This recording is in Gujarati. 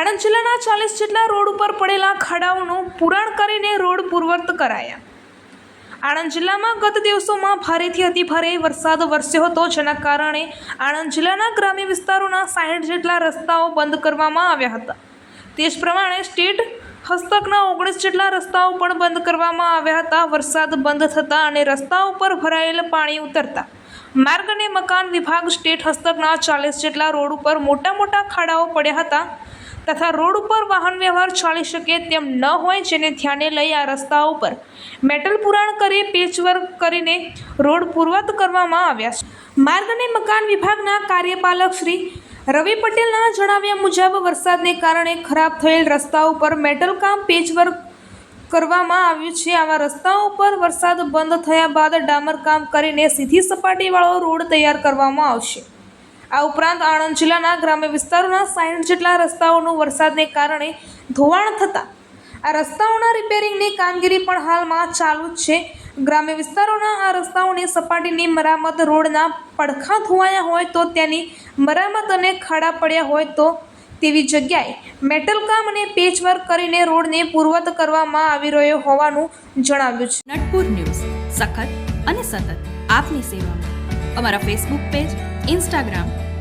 આણંદ જિલ્લાના ચાલીસ જેટલા રોડ ઉપર પડેલા ખાડાઓનું પુરાણ કરીને રોડ પૂર્વત કરાયા. આણંદ જિલ્લામાં ગત દિવસોમાં ભારેથી અતિભારે વરસાદ વરસ્યો હતો, જેના કારણે આણંદ જિલ્લાના ગ્રામ્ય વિસ્તારોના સાઠ જેટલા રસ્તાઓ બંધ કરવામાં આવ્યા હતા. તે જ પ્રમાણે સ્ટેટ હસ્તકના ઓગણીસ જેટલા રસ્તાઓ પણ બંધ કરવામાં આવ્યા હતા. વરસાદ બંધ થતાં અને રસ્તા ઉપર ભરાયેલ પાણી ઉતરતા માર્ગ અને મકાન વિભાગ સ્ટેટ હસ્તકના ચાલીસ જેટલા રોડ ઉપર મોટા મોટા ખાડાઓ પડ્યા હતા. તથા રોડ ઉપર વાહન વ્યવહાર ચાલી શકે તેમ ન હોય જેને ધ્યાને લઈ આ રસ્તા ઉપર મેટલ પુરાણ કરી પેચવર્ક કરીને રોડ પૂર્વત કરવામાં આવ્યા છે. માર્ગ અને મકાન વિભાગના કાર્યપાલક શ્રી રવિ પટેલના જણાવ્યા મુજબ વરસાદને કારણે ખરાબ થયેલ રસ્તા ઉપર મેટલ કામ પેચવર્ક કરવામાં આવ્યું છે. આવા રસ્તાઓ ઉપર વરસાદ બંધ થયા બાદ ડામર કામ કરીને સીધી સપાટીવાળો રોડ તૈયાર કરવામાં આવશે. આ ઉપરાંત આણંદ જિલ્લાના ગ્રામ્ય વિસ્તારોના સાઠ જેટલા રસ્તાઓનું વરસાદને કારણે ધોવાણ થતાં આ રસ્તાઓના રિપેરિંગની કામગીરી પણ હાલમાં ચાલુ જ છે. ગ્રામ્ય વિસ્તારોના આ રસ્તાઓની સપાટીની મરામત રોડના પડખા ધોવાયા હોય તો તેની મરામત અને ખાડા પડ્યા હોય તો તેવી જગ્યાએ મેટલ કામ અને પેચવર્ક કરીને રોડને પૂર્વત કરવામાં આવી રહ્યો હોવાનું જણાવ્યું છે. નટપુર ન્યૂઝ. સખત અને સતત આપની સેવામાં. અમારા ફેસબુક પેજ ઇન્સ્ટાગ્રામ